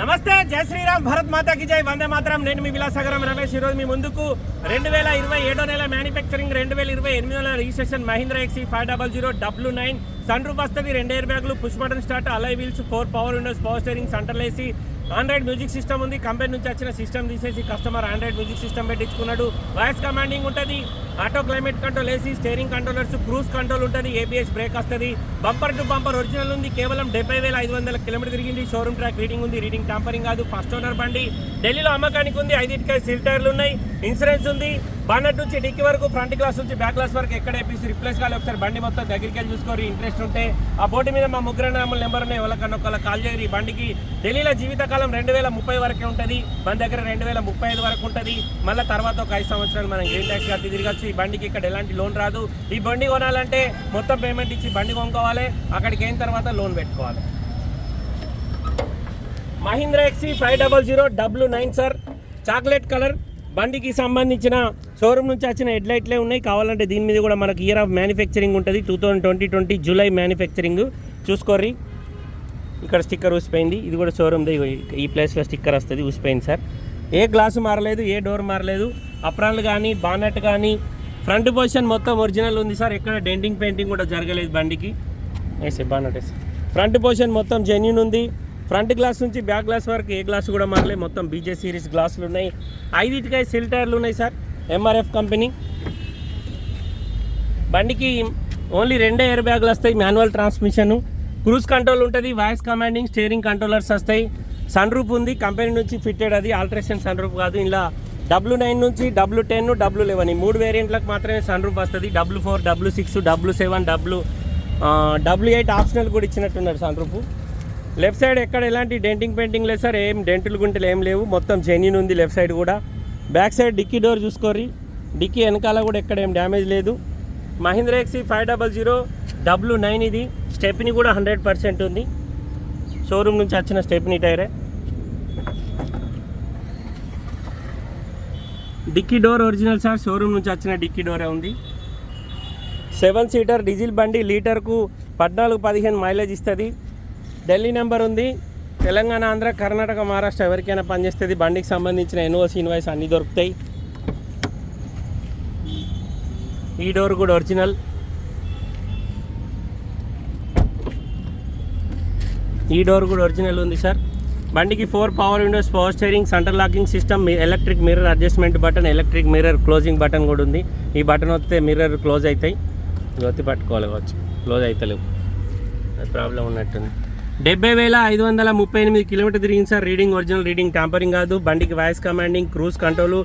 నమస్తే జై శ్రీరామ్ భరత్ మాతాకి జై. వందే మాత్రం. నేను మీ విలాసగరం రమేష్. ఈరోజు మీ ముందుకు రెండు వేల ఇరవై ఏడో నెల మ్యానుఫ్యాక్చరింగ్ రెండు వేల ఇరవై ఎనిమిదో నెల registration. Mahindra XUV five double zero W nine sunroof వస్తుంది రెండు ఎయిర్ బ్యాగులు push button start alloy wheels four power windows power steering సెంటర్లు వేసి ఆండ్రాయిడ్ మ్యూజిక్ సిస్టమ్ ఉంది. కంపెనీ నుంచి వచ్చిన సిస్టమ్ తీసేసి కస్టమర్ ఆండ్రాయిడ్ మ్యూజిక్ సిస్టమ్ పెట్టించుకున్నాడు. వాయిస్ కమాండింగ్ ఉంటుంది. Auto climate control AC steering controllers cruise control ఉంటుంది. ఏబిఎస్ బ్రేక్ వస్తుంది. బంపర్ టు బంపర్ ఒరిజినల్ ఉంది. కేవలం డెబ్బై వేల ఐదు వందల కిలోమీటర్ తిరిగింది. షోరూమ్ ట్రాక్ రీడింగ్ ఉంది. రీడింగ్ టాంపరింగ్ కాదు. ఫస్ట్ ఓనర్ బండి. ఢిల్లీలో అమ్మకానికి ఉంది. ఐదింటికాయ సిల్ టైర్లు ఉన్నాయి. ఇన్సూరెన్స్ ఉంది. బానట్ నుంచి డిక్కి వరకు ఫ్రంట్ గ్లాస్ నుంచి బ్యాక్ గ్లాస్ వరకు ఎక్కడ వేసి రిప్లేస్ కాలి ఒకసారి బండి మొత్తం దగ్గరికి వెళ్ళి చూసుకోరు. ఇంట్రెస్ట్ ఉంటే ఆ బోర్డు మీద మా ముగ్గురు నామల నెంబర్ ఉన్నాయి. ఎవరికన్నా ఒకళ్ళ కాల్ చేయరు. ఈ బండికి ఢిల్లీలో జీవితకాలం రెండు వేల ముప్పై వరకే ఉంటుంది. మన దగ్గర రెండు వేల ముప్పై ఐదు వరకు ఉంటుంది. మళ్ళీ తర్వాత ఒక ఐదు సంవత్సరాలు మనం గ్రీన్ ట్యాక్స్ కట్టి తిరగచ్చు. ఈ బండికి ఇక్కడ ఎలాంటి లోన్ రాదు. ఈ బండి కొనాలంటే మొత్తం పేమెంట్ ఇచ్చి బండి కొనుక్కోవాలి. అక్కడికి అయిన తర్వాత లోన్ పెట్టుకోవాలి. Mahindra XUV five double zero W nine sir chocolate colour బండికి సంబంధించిన షోరూమ్ నుంచి వచ్చిన హెడ్ లైట్లే ఉన్నాయి. కావాలంటే దీని మీద కూడా మనకి ఇయర్ ఆఫ్ మ్యానుఫ్యాక్చరింగ్ ఉంటుంది. Two thousand twenty twenty July manufacturing చూసుకోర్రి. ఇక్కడ స్టిక్కర్ ఊసిపోయింది. ఇది కూడా షోరూమ్ది ఈ ప్లేస్లో స్టిక్కర్ వస్తుంది. ఊసిపోయింది సార్. ఏ గ్లాసు మారలేదు ఏ డోర్ మారలేదు. అప్రాన్లు కానీ బానట్ కానీ ఫ్రంట్ పొజిషన్ మొత్తం ఒరిజినల్ ఉంది సార్. ఎక్కడ డెంటింగ్ పెయింటింగ్ కూడా జరగలేదు బండికి. వేసే బానట్ వేసే ఫ్రంట్ పొజిషన్ మొత్తం జెన్యున్ ఉంది. ఫ్రంట్ గ్లాస్ నుంచి బ్యాక్ గ్లాస్ వరకు ఏ గ్లాస్ కూడా మారలేదు. మొత్తం బీజే సిరీస్ గ్లాసులు ఉన్నాయి. ఐదింటికాయ సిల్ టైర్లు ఉన్నాయి సార్. ఎంఆర్ఎఫ్ కంపెనీ బండికి ఓన్లీ రెండే ఎయిర్ బ్యాగులు వస్తాయి మాన్యువల్ ట్రాన్స్మిషన్ క్రూజ్ కంట్రోల్ ఉంటుంది వాయిస్ కమాండింగ్ స్టీరింగ్ కంట్రోలర్స్ వస్తాయి. సన్ రూప్ ఉంది కంపెనీ నుంచి ఫిట్టెడ్ అది ఆల్ట్రేషన్ సన్ రూఫ్ కాదు. ఇలా డబ్ల్యూ నైన్ నుంచి డబ్ల్యూ టెన్ డబ్ల్యూ లెవెన్ ఈ మూడు వేరియంట్లకు మాత్రమే సన్ రూప్ వస్తుంది W four W six W seven W W eight optional కూడా ఇచ్చినట్టున్నారు సన్ రూపు లెఫ్ట్ సైడ్ ఎక్కడ ఎలాంటి డెంటింగ్ పెయింటింగ్ లేదు సార్. ఏం డెంటులు గుంటలు ఏం లేవు. మొత్తం జెన్యున్ ఉంది లెఫ్ట్ సైడ్ కూడా. బ్యాక్ సైడ్ డిక్కీ డోర్ చూసుకోర్రి. డిక్కీ వెనకాల కూడా ఎక్కడ ఏం డ్యామేజ్ లేదు. Mahindra XUV five double zero W nine ఇది. స్టెప్ని కూడా హండ్రెడ్ పర్సెంట్ ఉంది. షోరూమ్ నుంచి వచ్చిన stepney టైరే. Dicky door original sir showroom నుంచి వచ్చిన డిక్కీ డోరే ఉంది. సెవెన్ సీటర్ డీజిల్ బండి లీటర్కు పద్నాలుగు పదిహేను మైలేజ్ ఇస్తుంది. ఢిల్లీ నెంబర్ ఉంది. తెలంగాణ ఆంధ్ర కర్ణాటక మహారాష్ట్ర ఎవరికైనా పనిచేస్తుంది బండికి సంబంధించిన ఎన్ఓసి ఇన్వాయిస్ అన్నీ దొరుకుతాయి. ఈ డోర్ కూడా ఒరిజినల్. ఈ డోర్ కూడా ఒరిజినల్ ఉంది సార్. బండికి four power windows power steering centre locking system electric mirror adjustment button electric mirror closing button కూడా ఉంది. ఈ బటన్ వస్తే మిర్రర్ క్లోజ్ అవుతాయి. గొత్తి పట్టుకోవాలి కావచ్చు. క్లోజ్ అవుతలేవు. ప్రాబ్లం ఉన్నట్టుంది. డెబ్బై వేల ఐదు వందల ముప్పై ఎనిమిది కిలోమీటర్ తిరిగింది sir. Reading original reading tampering కాదు బండికి voice commanding cruise control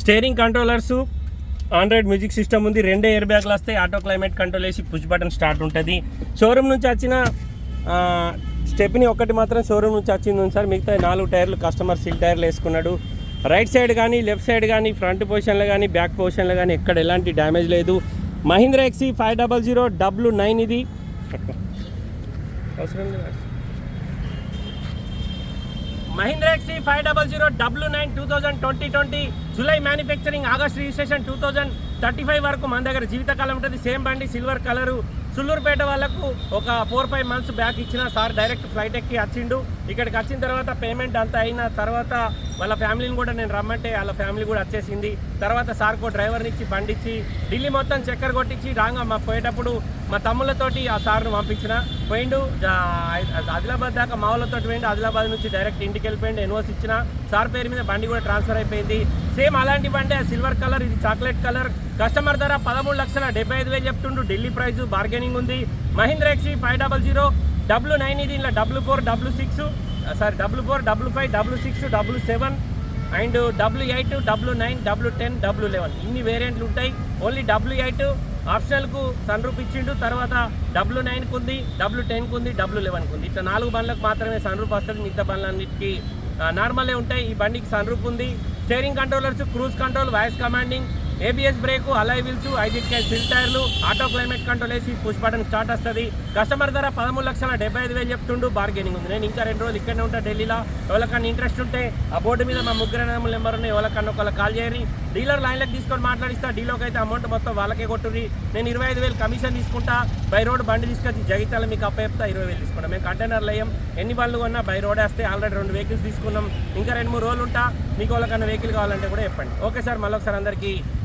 steering controllers Android music system ఉంది. రెండే ఎయిర్ బ్యాగ్లు వస్తాయి. ఆటో క్లైమేట్ కంట్రోల్ వేసి పుష్ బటన్ స్టార్ట్ ఉంటుంది. షోరూమ్ నుంచి వచ్చిన స్టెప్ని ఒకటి మాత్రం షోరూమ్ నుంచి వచ్చింది సార్. మిగతా నాలుగు టైర్లు కస్టమర్ సీల్ టైర్లు వేసుకున్నాడు. రైట్ సైడ్ కానీ లెఫ్ట్ సైడ్ కానీ ఫ్రంట్ పొజిషన్లో కానీ బ్యాక్ పొజిషన్లో కానీ ఎక్కడ ఎలాంటి డ్యామేజ్ లేదు. Mahindra XUV five double zero W nine ఇది. అవసరం లేదు. Mahindra XUV five double zero W nine two thousand twenty twenty July manufacturing August registration two thousand thirty five వరకు మన దగ్గర జీవితకాలం ఉంటుంది. సేమ్ బండి సిల్వర్ కలరు సుల్లూరుపేట వాళ్ళకు ఒక ఫోర్ ఫైవ్ మంత్స్ బ్యాక్ ఇచ్చిన సార్. డైరెక్ట్ ఫ్లైట్ ఎక్కి వచ్చిండు. ఇక్కడికి వచ్చిన తర్వాత పేమెంట్ అంతా అయిన తర్వాత వాళ్ళ ఫ్యామిలీని కూడా నేను రమ్మంటే వాళ్ళ ఫ్యామిలీ కూడా వచ్చేసింది. తర్వాత సార్కో డ్రైవర్ని ఇచ్చి బండి ఇచ్చి ఢిల్లీ మొత్తం చక్కెర కొట్టించి రాగా మా పోయేటప్పుడు మా తమ్ముళ్ళతోటి ఆ సార్ను పంపించిన. పోయిండు ఆదిలాబాద్ దాకా మా వాళ్ళతో పోయిండు ఆదిలాబాద్ నుంచి డైరెక్ట్ ఇంటికి వెళ్ళిపోయిండు ఎన్ఓస్ ఇచ్చిన. సార్ పేరు మీద బండి కూడా ట్రాన్స్ఫర్ అయిపోయింది. సేమ్ అలాంటి బండి సిల్వర్ కలర్ ఇది చాక్లెట్ కలర్. కస్టమర్ ధర పదమూడు లక్షల డెబ్బై ఐదు వేలు చెప్తుండు. ఢిల్లీ ప్రైస్ బార్గెనింగ్ ఉంది. Mahindra XUV five double zero W nine ఇది ఇలా W four W six sorry W four W five W six W seven and W eight W nine W ten W eleven. ఇన్ని వేరియంట్లు ఉంటాయి. Only W eight ఆప్షనల్కు sun roof ఇచ్చిండు తర్వాత W నైన్కి ఉంది డబ్ల్యూ టెన్కి ఉంది డబ్ల్యూ లెవెన్కి ఉంది. ఇట్లా నాలుగు బండ్లకు మాత్రమే సన్ రూప్ వస్తుంది. మిగతా బండ్లన్నిటికీ నార్మలే ఉంటాయి. ఈ బండికి సన్ రూప్ ఉంది. Steering controllers cruise control voice commanding ABS brake alloy wheels ఐదింటికే సిల్ టైర్లు ఆటో క్లైమేట్ కంట్రోల్ వేసి పుష్ బటన్ స్టార్ట్ వస్తుంది. కస్టమర్ ధర పదమూడు లక్షల డెబ్బై ఐదు వేలు చెప్తుండు బార్గెనింగ్ ఉంది. నేను ఇంకా రెండు రోజులు ఇక్కడనే ఉంటా ఢిల్లీలో. ఎవరికన్నా ఇంట్రెస్ట్ ఉంటే ఆ బోర్డు మీద మా ముగ్గురు నెంబర్ ఉన్నాయి. ఎవరికన్నా ఒకళ్ళు కాల్ చేయని డీలర్ లైన్లకు తీసుకొని మాట్లాడిస్తా. డీలోకి అయితే అమౌంట్ మొత్తం వాళ్ళకే కొట్టుర్రి. నేను ఇరవై ఐదు వేలు కమిషన్ తీసుకుంటా. బై రోడ్ బండి తీసుకొచ్చి జగిత్యాల మీకు అప్పచెప్తా ఇరవై వేలు తీసుకున్నాం మేము కంటైనర్లు వేయం ఎన్ని బండ్లు కొన్నా బై రోడ్ వేస్తే ఆల్రెడీ రెండు వెహికల్స్ తీసుకున్నాం. ఇంకా రెండు మూడు రోజులు ఉంటా. మీకు వాళ్ళకన్నా వెహికల్ కావాలంటే కూడా చెప్పండి. ఓకే సార్ మళ్ళీ ఒకసారి అందరికీ